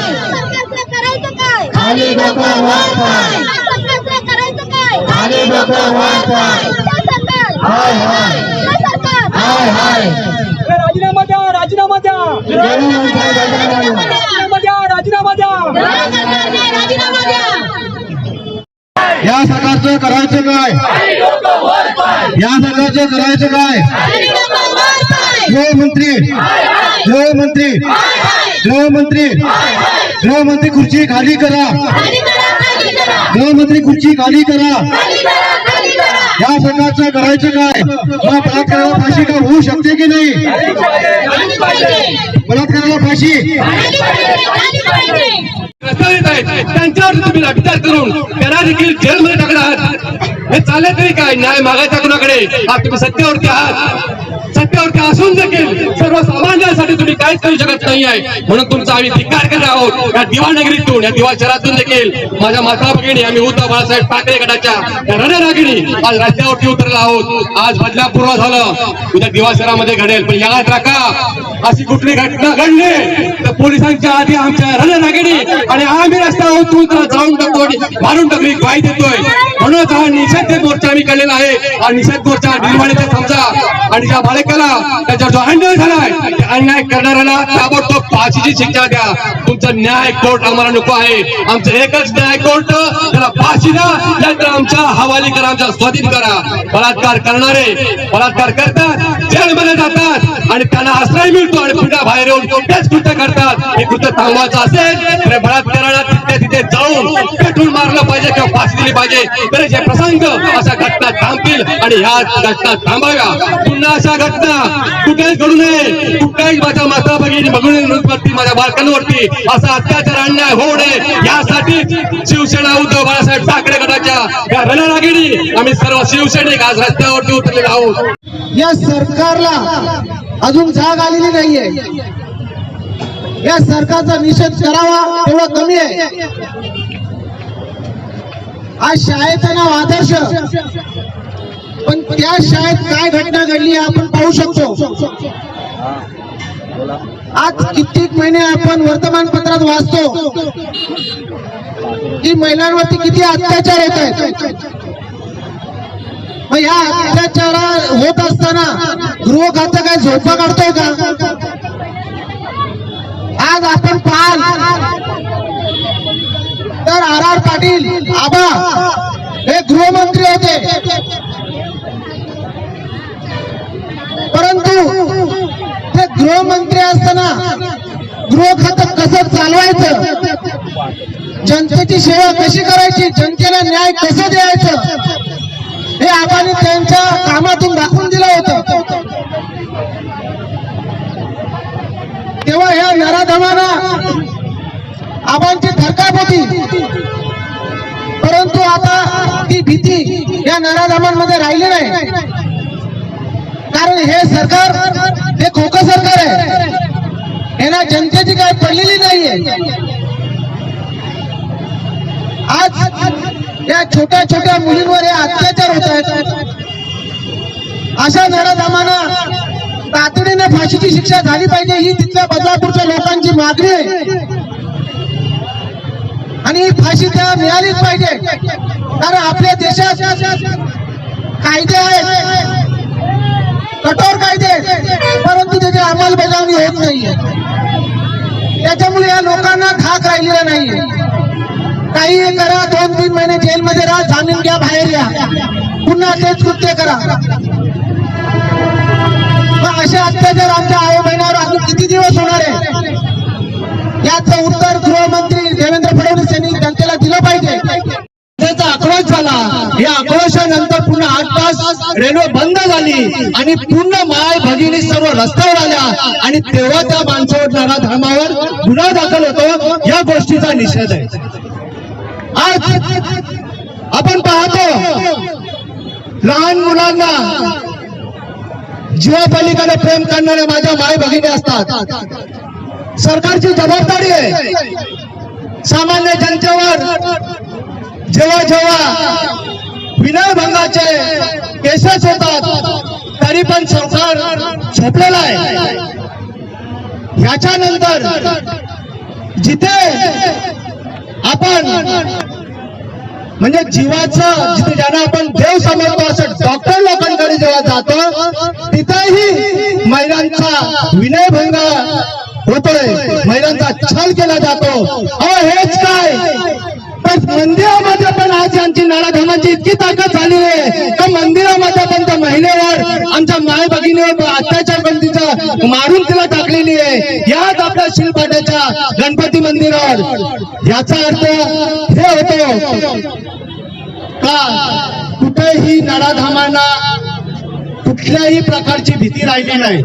करायचं काय? खाली डोकं वर पाय सरकारचं करायचं काय? खाली डोकं वर पाय कुठलं सरकार हाय. हाय हाय हाय. राजीनामा द्या राजीनामा द्या राजीनामा द्या. राजीनामा द्या सरकारने राजीनामा द्या. या सरकारचं करायचं काय? या सरकारचं करायचं काय? गृहमंत्री गृहमंत्री गृहमंत्री गृहमंत्री खुर्ची खाली करा. गृहमंत्री खुर्ची खाली करा. या सरकारचं करायचं काय? या बलात्काराला फाशी का होऊ शकते की नाही? बलात्काराला फाशी? प्रस्तावित आहेत. त्यांच्यावर तुम्ही विचार करून त्यांना देखील जेलमध्ये टाकणार आहात. हे चालत तरी काय? न्याय मागायचा कुणाकडे? आज तुम्ही सत्तेवरती आहात. सत्यावरती असून देखील सर्वसामान्यांसाठी तुम्ही काहीच करू शकत नाही आहे. म्हणून तुमचा आम्ही धिक्कार करत आहोत. या दिवानगरीतून या दिवा शहरातून देखील माझ्या माता भगिनी आम्ही उद्धव बाळासाहेब ठाकरे गटाच्या रणरागिणी आज राज्यावरती उतरला आहोत. आज बदला बदलापूर्व झालं. उद्या दिवा शहरामध्ये घडेल. पण याद राखा. अशी कुठली घटना घडली तर पोलिसांच्या आधी आमच्या रणरागिणी आणि आम्ही रस्त्यावर उतरून त्याला जाऊन टाकतो मारून टाकली पाय देतोय. म्हणूनच हा निषेध मोर्चा आम्ही केलेला आहे. हा निषेध मोर्चा निर्माणीचा समजा आणि ज्या बालकाला त्याचा जो अन्याय झालाय अन्याय करणाऱ्याला ताबडतोब फाशीची शिक्षा द्या. तुमचा न्याय कोर्ट आम्हाला नको आहे. आमचं एकच न्याय कोर्ट त्याला फाशी द्या. नाहीतर आमच्या हवाली करा आमच्या स्वाधीन करा. बलात्कार करणारे बलात्कार करतात जेलमध्ये जातात आणि त्यांना आश्रय मिळतो आणि पुन्हा बाहेर येऊन तेच कृत्य करतात. हे कृत्य थांबवायचं असेल तर बलात्काराला तिथे तिथे जाऊन पेटून मारलं पाहिजे किंवा फाशी दिली पाहिजे. तर जे प्रसंग अशा घटना थांबतील आणि ह्या घटना थांबाव्या. पुन्हा अशा घटना. कुठेच घडू नये. कुठल्याही माझ्या माता भगिनी भगिनीवरती माझ्या बालकांवरती असा अत्याचार अन्याय होऊ नये. यासाठी शिवसेना उद्धव बाळासाहेब ठाकरे गटाच्या या रणरागिणी आम्ही सर्व शिवसैनिक आज रस्त्यावरती उतरलेले आहोत. या सरकारला अजून जाग आलेली नाहीये. या सरकारचा निषेध करावा तेवढा कमी आहे. आज शाळेचं नाव आदर्श. पण त्या शाळेत काय घटना घडली आपण पाहू शकतो. आज कित्येक महिने आपण वर्तमानपत्रात वाचतो. की महिलांवरती किती अत्याचार होत आहेत. मग या अत्याचार होत असताना गृह खातं काय झोपा काढतोय का? आज आपण पाहाल तर आर आर पाटील आबा हे गृहमंत्री होते. परंतु ते गृहमंत्री असताना गृह खातं कसं चालवायचं? जनतेची सेवा कशी करायची? जनतेला न्याय कसं द्यायचं? हे आबांनी त्यांच्या कामातून दाखवून दिलं होतं. तेव्हा ह्या नराधमाना आबांची थरकाप होती. परंतु आता ती भीती या नराधमांमध्ये राहिली नाही. कारण हे सरकार हे खोक सरकार आहे. यांना जनतेची काय पडलेली नाहीये. आज या छोट्या छोट्या मुलींवर हे अत्याचार होत आहेत. अशा नराधामांना तातडीने फाशीची शिक्षा झाली पाहिजे ही तिथल्या बदलापूरच्या लोकांची मागणी आहे. आणि ही फाशी त्या मिळालीच पाहिजे. कारण आपल्या देशात कायदे आहेत. कठोर कायदे परंतु त्याची अंमलबजावणी होत नाहीये. त्याच्यामुळे या लोकांना धाक राहिलेला नाहीये. काही करा दोन तीन महिने जेलमध्ये राहा जामीन घ्या बाहेर या. पुन्हा तेच कृत्य करा. असे अत्याचार आमच्या आई बहिणावर अजून किती दिवस होणार आहे? याचं उत्तर गृहमंत्री देवेंद्र फडणवीस यांनी जनतेला दिलं पाहिजे. त्याचा आक्रोश झाला. या आक्रोशानंतर पुन्हा आठ तास रेल्वे बंद झाली आणि पूर्ण माय भगिनी सर्व रस्त्यावर आल्या. आणि तेव्हा त्या माणसावर धर्मावर गुन्हा दाखल होतो. या गोष्टीचा निषेध आहे. आज आपण पाहतो लहान मुलांना जीवापलीकडे प्रेम करणाऱ्या माझ्या माय भगिनी असतात. सरकारची जबाबदारी आहे. सामान्य जनतेवर जेव्हा जेव्हा विनयभंगाचे केसेस होतात तरी पण सरकार झोपलेला आहे. ह्याच्यानंतर जिथे आपण म्हणजे जीवाचं जिथे ज्यांना आपण देव समजतो असं डॉक्टर लोकांकडे जेव्हा जातो तिथेही महिलांचा विनयभंग होतोय. महिलांचा छल केला जातो. अहो हेच काय? पण मंदिरामध्ये पण आज यांची नाळाधामाची इतकी ताकद झाली आहे. तर मंदिरामध्ये पण त्या महिलेवर आमच्या माय भगिनीवर अत्याचार तिचा मारून तिला टाकलेली आहे. याच आपल्या शिलपाट्याच्या गणपती मंदिरावर. याचा अर्थ हे होतो का कुठेही नराधामांना कुठल्याही प्रकारची भीती राहिली नाही.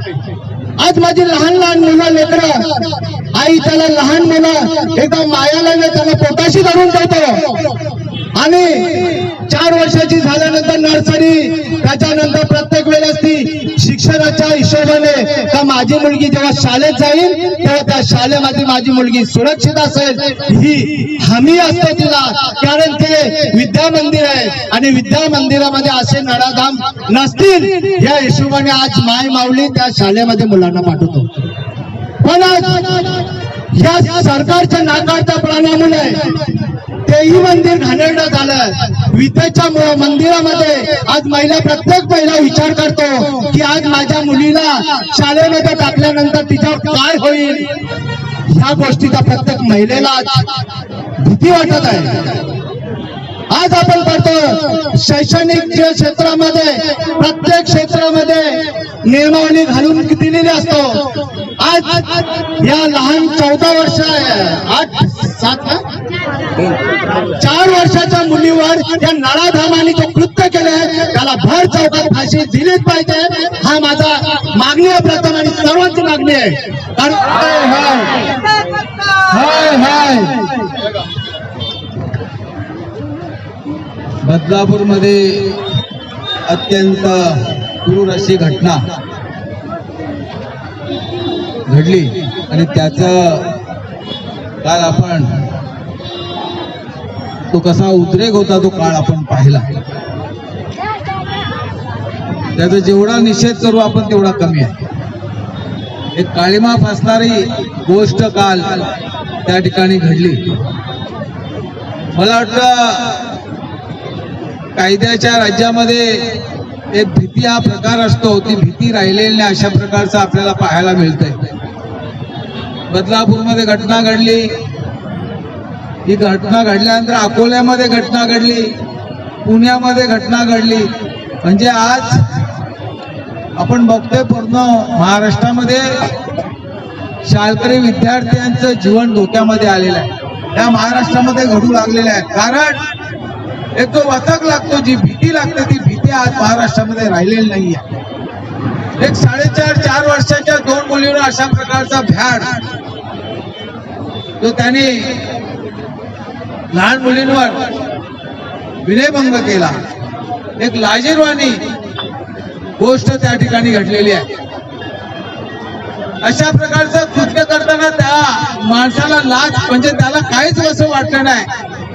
आज माझी लहान लहान मुलं लेकर आई त्याला लहान मुलं एकदम मायाला त्याला पोटाशी धरून देतो आणि चार वर्षाची झाल्यानंतर नर्सरी त्याच्यानंतर प्रत्येक वेळेस ती शिक्षणाच्या हिशोबाने का माझी मुलगी जेव्हा शाळेत जाईल तेव्हा त्या शाळेमध्ये माझी मुलगी सुरक्षित असेल. ही हमी असते तिला. कारण ते विद्या मंदिर आहे आणि विद्या मंदिरामध्ये असे नडाधाम नसतील. या हिशोबाने आज माय माऊली त्या शाळेमध्ये मुलांना पाठवतो. पण आज या सरकारच्या नाकारच्या प्राण्यामुळे तेही मंदिर घाणेरडं झालं. विद्येच्या मंदिरामध्ये आज महिला प्रत्येक महिला विचार करतो की आज माझ्या मुलीला शाळेमध्ये टाकल्यानंतर तिच्यावर काय होईल? ह्या गोष्टीचा प्रत्येक महिलेला आज भीती वाटत आहे. आज आपण पाहतो शैक्षणिक क्षेत्रामध्ये प्रत्येक क्षेत्रामध्ये नियमावली घालून दिलेली असतो. आज या लहान चौदा वर्ष आठ सात चार वर्षाच्या मुलीवर या नळाधामाने जे कृत्य केले. त्याला भर चौकात फाशी दिलीच पाहिजे. हा माझा मागणी आहे प्रथम आणि सर्वांची मागणी आहे. कारण बदलापूरमध्ये अत्यंत क्रूर अशी घटना घडली आणि त्याचं काल आपण तो कसा उद्रेक होता तो काळ आपण पाहिला. त्याचा जेवढा निषेध करू आपण तेवढा कमी आहे. एक काळीमा फासणारी गोष्ट काल त्या ठिकाणी घडली. मला वाटतं कायद्याच्या राज्यामध्ये एक भीती हा प्रकार असतो ती भीती राहिलेली नाही अशा प्रकारचा आपल्याला पाहायला मिळतंय. बदलापूरमध्ये घटना घडली. ही घटना घडल्यानंतर अकोल्यामध्ये घटना घडली. पुण्यामध्ये घटना घडली. म्हणजे आज आपण बघतोय पूर्ण महाराष्ट्रामध्ये शाळकरी विद्यार्थ्यांचं जीवन धोक्यामध्ये आलेलं आहे. त्या महाराष्ट्रामध्ये घडू लागलेलं आहे. कारण एक जो वचक लागतो जी भीती लागते ती भीती आज महाराष्ट्रामध्ये राहिलेली नाहीये एक साडेचार चार वर्षाच्या दोन मुलीवर अशा प्रकारचा भ्याड. जो त्याने लहान मुलींवर विनयभंग केला. एक लाजीरवाणी गोष्ट त्या ठिकाणी घडलेली आहे. अशा प्रकारचं कृत्य करताना त्या माणसाला लाज म्हणजे त्याला काहीच असं वाटलं नाही.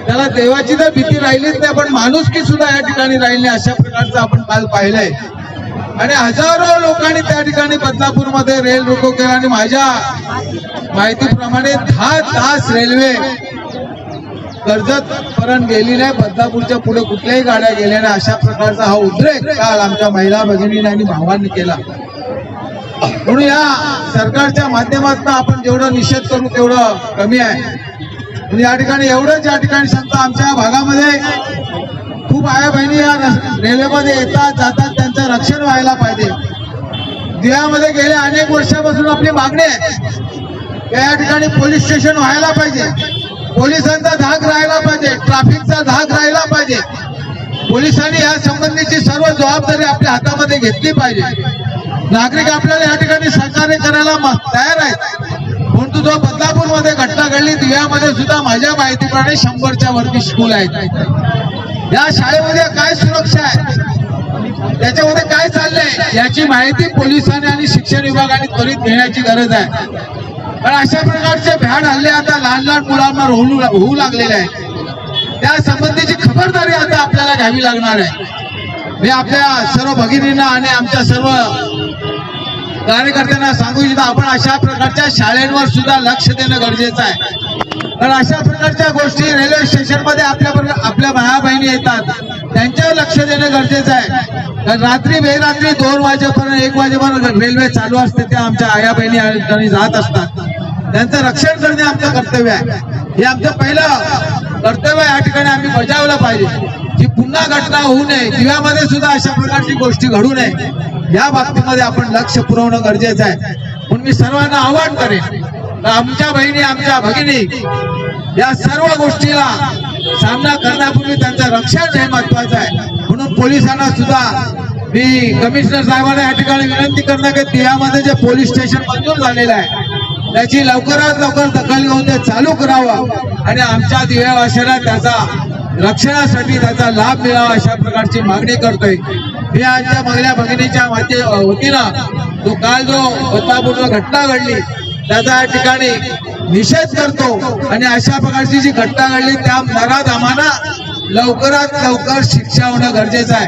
त्याला देवाची तर भीती राहिलीच नाही पण माणुसकी सुद्धा या ठिकाणी राहिली नाही अशा प्रकारचं आपण काल पाहिलंय. आणि हजारो लोकांनी त्या ठिकाणी बदलापूरमध्ये रेल रोको केला आणि माझ्या माहितीप्रमाणे दहा तास रेल्वे कर्जत पर्यंत गेली नाही बदलापूरच्या पुढे कुठल्याही गाड्या गेल्या नाही अशा प्रकारचा हा उद्रेक काल आमच्या महिला भगिनीने आणि भावांनी केला. म्हणून या सरकारच्या माध्यमातून आपण जेवढं निषेध करू तेवढं कमी आहे. आणि या ठिकाणी एवढंच या ठिकाणी सांगतो आमच्या भागामध्ये खूप आया बहिणी या रेल्वेमध्ये येतात जातात त्यांचं रक्षण व्हायला पाहिजे. दिव्यामध्ये गेल्या अनेक वर्षापासून आपली मागणी आहे. या ठिकाणी पोलीस स्टेशन व्हायला पाहिजे. पोलिसांचा धाक राहायला पाहिजे. ट्रॅफिकचा धाक राहायला पाहिजे. पोलिसांनी या संबंधीची सर्व जबाबदारी आपल्या हातामध्ये घेतली पाहिजे. नागरिक आपल्याला या ठिकाणी सहकार्य करायला तयार आहेत. परंतु जो बदलापूरमध्ये घटना घडली दिव्यामध्ये सुद्धा माझ्या माहितीप्रमाणे शंभरच्या वरती स्कूल आहेत. या शाळेमध्ये काय सुरक्षा आहे? त्याच्यामध्ये काय चाललंय? याची माहिती पोलिसांनी आणि शिक्षण विभागाने त्वरित घेण्याची गरज आहे. पण अशा प्रकारचे भ्याड हल्ले आता लहान लहान मुलांना होऊ होऊ लागलेले आहेत. त्या संबंधीची खबरदारी आता आपल्याला घ्यावी लागणार आहे. मी आपल्या सर्व भगिनींना आणि आमच्या सर्व कार्यकर्त्यांना सांगू इच्छितो आपण अशा प्रकारच्या शाळेंवर सुद्धा लक्ष देणं गरजेचं आहे. कारण अशा प्रकारच्या गोष्टी रेल्वे स्टेशनमध्ये आपल्या आपल्या भाया बहिणी येतात. त्यांच्यावर लक्ष देणं गरजेचं आहे. कारण रात्री बेरात्री दोन वाजेपर्यंत एक वाजेपर्यंत रेल्वे चालू असते त्या आमच्या आया बहिणी ठिकाणी जात असतात. त्यांचं रक्षण करणे आमचं कर्तव्य आहे. हे आमचं पहिलं कर्तव्य या ठिकाणी आम्ही बजावलं पाहिजे. की पुन्हा घटना होऊ नये दिव्यामध्ये सुद्धा अशा प्रकारची गोष्टी घडू नये. या बाबतीमध्ये आपण लक्ष पुरवणं गरजेचं आहे. म्हणून मी सर्वांना आवाहन करेन आमच्या बहिणी आमच्या भगिनी या सर्व गोष्टीला सामना करण्यापूर्वी त्यांचं रक्षण हे महत्वाचं आहे. म्हणून पोलिसांना सुद्धा मी कमिशनर साहेबांना या ठिकाणी विनंती करणार की दिव्यामध्ये जे पोलीस स्टेशन मंजूर झालेलं आहे त्याची लवकरात लवकर दखल घेऊन ते चालू करावं आणि आमच्या दिव्यावासियांना त्याचा रक्षणासाठी त्याचा लाभ मिळावा अशा प्रकारची मागणी करतोय. मी आजच्या मागल्या भगिनीच्या माते वतीनं जो काल जो बदलापूर्व घटना घडली त्याचा या ठिकाणी निषेध करतो आणि अशा प्रकारची जी घटना घडली त्या नराधामाना लवकरात लवकर शिक्षा होणं गरजेचं आहे.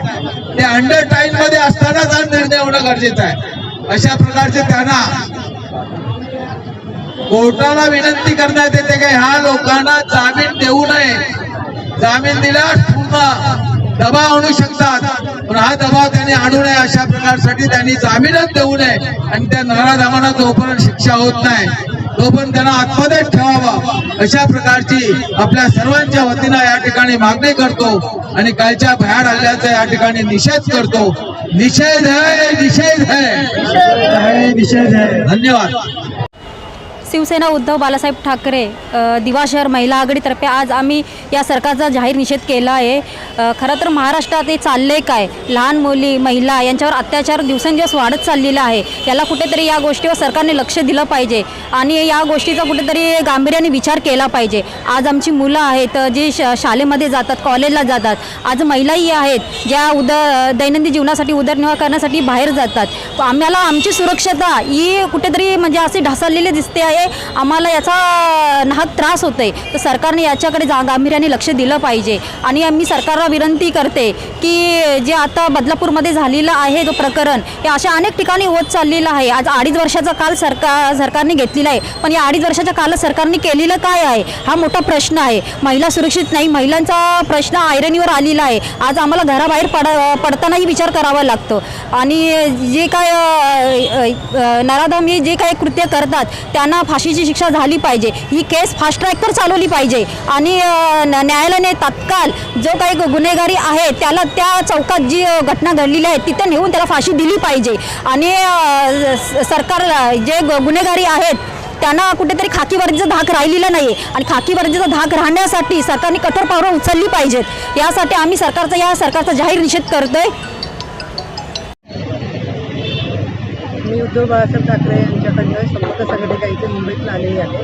ते अंडर टाईममध्ये असतानाच हा निर्णय होणं गरजेचं आहे. अशा प्रकारचे त्यांना कोर्टाला विनंती करण्यात येते की ह्या लोकांना जामीन देऊ नये. जामीन दिल्यास पूर्ण दबाव आणू शकतात. पण हा दबाव त्यांनी आणू नये अशा प्रकारसाठी त्यांनी जामीनच देऊ नये. आणि त्या नराधामांना जोपर्यंत शिक्षा होत नाही. तोपर्यंत त्यांना आत्महत्यात ठेवावा. अशा प्रकारची आपल्या सर्वांच्या वतीनं या ठिकाणी मागणी करतो आणि कालच्या भयाड हल्ल्याचा या ठिकाणी निषेध करतो. निषेध है. निषेध है निषेध है. धन्यवाद. शिवसेना उद्धव बालासाहेब ठाकरे दिवा शहर महिला आघाडीतर्फे आज आम्ही या सरकारचा जाहीर निषेध केला आहे. खरं तर महाराष्ट्रात हे चालले काय? लहान मुली महिला यांच्यावर अत्याचार दिवसेंदिवस वाढत चाललेला आहे. याला कुठेतरी या गोष्टीवर सरकारने लक्ष दिलं पाहिजे आणि या गोष्टीचा कुठेतरी गांभीर्याने विचार केला पाहिजे. आज आमची मुलं आहेत जी श शाळेमध्ये जातात कॉलेजला जातात आज महिलाही आहेत ज्या उद दैनंदिन जीवनासाठी उदरनिर्वाह करण्यासाठी बाहेर जातात. आम्हाला आमची सुरक्षता ही कुठेतरी म्हणजे असे ढासळलेली दिसते आहे. आम्हाला याचा नाहक त्रास होतोय. तर सरकारने याच्याकडे जा गांभीर्याने लक्ष दिलं पाहिजे. आणि मी सरकारला विनंती करते की जे आता बदलापूरमध्ये झालेलं आहे जो प्रकरण हे अशा अनेक ठिकाणी होत चाललेलं आहे. आज अडीच वर्षाचा काल सरकार सरकारने घेतलेला आहे. पण या अडीच वर्षाच्या कालात सरकारने केलेलं काय आहे? हा मोठा प्रश्न आहे. महिला सुरक्षित नाही. महिलांचा प्रश्न आयरणीवर आलेला आहे. आज आम्हाला घराबाहेर पड पडतानाही विचार करावा लागतो. आणि जे काय नराधम हे जे काय कृत्य करतात त्यांना फाशीची शिक्षा झाली पाहिजे. ही केस फास्ट ट्रॅकवर चालवली पाहिजे. आणि न- न्यायालयाने तात्काळ जो काही गुन्हेगारी आहे त्याला त्या चौकात जी घटना घडलेली आहे तिथे नेऊन त्याला फाशी दिली पाहिजे. आणि स- सरकार जे गुन्हेगारी आहेत त्यांना कुठेतरी खाकी वर्दीचा धाक राहिलेला नाही आणि खाकी वर्दीचा धाक राहण्यासाठी सरकारने कठोर पावलं उचलली पाहिजेत. यासाठी आम्ही सरकारचा या सरकारचा जाहीर निषेध करतोय. उद्धव बाळासाहेब ठाकरे यांच्याकडनं संपर्क संघटना इथे मुंबईतून आलेली आहे.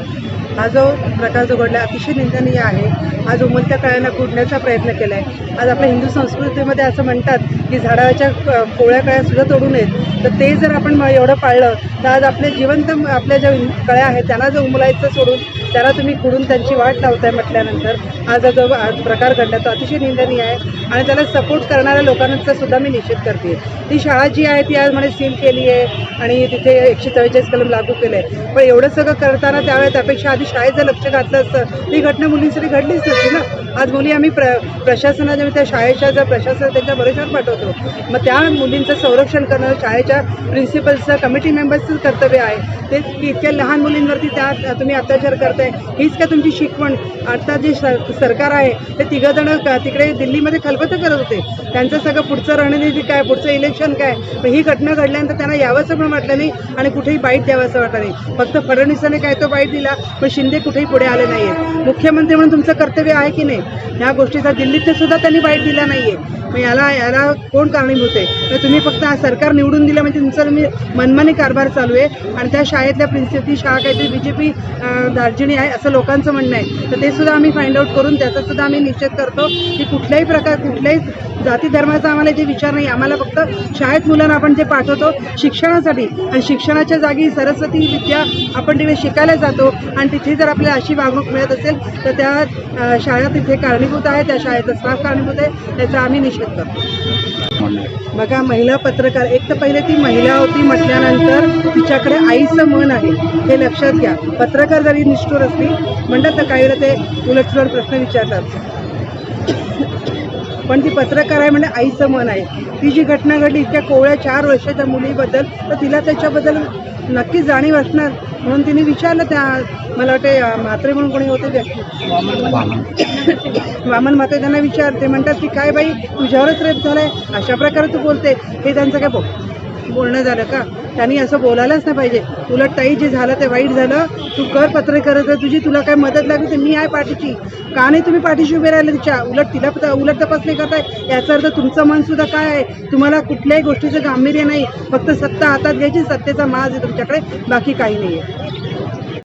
हा जो प्रकार जो घडला अतिशय निंदनीय आहे. आज उमलत्या कळ्यांना कुडण्याचा प्रयत्न केला आहे आज आपल्या हिंदू संस्कृतीमध्ये असं म्हणतात की झाडाच्या क- कोवळ्या कळ्या सुद्धा तोडू नयेत. तर ते जर आपण म- एवढं पाळलं तर आज आपले जिवंत आपल्या ज्या कळ्या आहेत त्यांना जर उमलायचं सोडून त्याला तुम्ही खुडून त्यांची वाट लावताय म्हटल्यानंतर हा जो प्रकार घडला तो अतिशय निंदनीय आहे. आणि त्याला सपोर्ट करणाऱ्या लोकांचा सुद्धा मी निषेध करते. ती शाळा जी आहे ती आज म्हणे सील केली आहे आणि तिथे एकशे चव्वेचाळीस कलम लागू केलं आहे पण एवढं सगळं करताना त्यावेळेस त्यापेक्षा आधी शाळेत जर लक्ष घातलं असतं. ती घटना मुलींसाठी घडलीच नसती ना. आज मुली आम्ही प्र प्रशासनाच्या त्या शाळेच्या जर प्रशासन त्यांच्या भरोशावर पाठवतो. मग त्या मुलींचं संरक्षण करणं शाळेच्या प्रिन्सिपल्सचं कमिटी मेंबर्सचं कर्तव्य आहे. ते इतक्या लहान मुलींवरती त्या तुम्ही अत्याचार आहे. हीच का तुमची शिकवण? आता जे सर- सरकार आहे ते तिघं जण तिकडे दिल्लीमध्ये खलबतं करत होते. त्यांचं सगळं पुढचं रणनीती काय पुढचं इलेक्शन काय? पण ही घटना घडल्यानंतर त्यांना यावंसं पण वाटलं नाही आणि कुठेही बाईट द्यावंसं वाटलं नाही. फक्त फडणवीसाने काय तो बाईट दिला पण शिंदे कुठेही पुढे आले नाही आहेत मुख्यमंत्री म्हणून तुमचं कर्तव्य आहे की नाही? ह्या गोष्टीचा दिल्लीत सुद्धा त्यांनी बाईट दिला नाही आहे मग याला याला कोण कारणीभूत आहे? तर तुम्ही फक्त सरकार निवडून दिलं म्हणजे तुमचं तुम्ही मनमानी कारभार चालू आहे. आणि त्या शाळेतल्या प्रिन्सिपल ती शाळा काहीतरी बी जे पी पद्धतीने आहे असं लोकांचं म्हणणं आहे. तर ते सुद्धा आम्ही फाइंड आउट करून त्याचा सुद्धा आम्ही निषेध करतो की कुठल्याही प्रकार कुठल्याही जाती धर्माचा आम्हाला इथे विचार नाही. आम्हाला फक्त शाळेत मुलांना आपण ते पाठवतो शिक्षणासाठी आणि शिक्षणाच्या जागी सरस्वती विद्या आपण तिकडे शिकायला जातो आणि तिथे जर आपल्याला अशी वागणूक मिळत असेल तर त्या शाळा तिथे कारणीभूत आहे त्या शाळेचा स्टाफ कारणीभूत आहे त्याचा आम्ही निषेध करतो. बघा महिला पत्रकार एक तर पहिले ती महिला होती म्हटल्यानंतर तिच्याकडे आईचं मन आहे. हे लक्षात घ्या. पत्रकार जरी निष्ठुर असली म्हणतात तर काही वेळा ते उलटसुलट प्रश्न विचारतात. पण ती पत्रकार आहे म्हणजे आईचं मन आहे. ती जी घटना घडली इतक्या कोवळ्या चार वर्षाच्या मुलीबद्दल तर तिला त्याच्याबद्दल नक्की जाणीव असणार म्हणून तिने विचारलं त्या मला वाटते अं, म्हात्रे म्हणून कोणी होते व्यक्ती वामन माते त्यांना विचारते म्हणतात की काय बाई तुझ्यावरच रेप झालाय? अशा प्रकारे तू बोलते. हे त्यांचं काय बघ बोलणं झालं का? त्यांनी असं बोलायलाच नाही पाहिजे. उलट ताई जे झालं ते वाईट झालं. तू कर पत्रकार तुझी तुला काय मदत लागली तर मी आहे पाठीची. का नाही तुम्ही पाठीशी उभे राहिले तिच्या? उलट तिला उलट तपास नाही करताय. याचा अर्थ तुमचं मनसुद्धा काय आहे? तुम्हाला कुठल्याही गोष्टीचं गांभीर्य नाही. फक्त सत्ता हातात घ्यायची. सत्तेचा माज आहे तुमच्याकडे. बाकी काही नाही आहे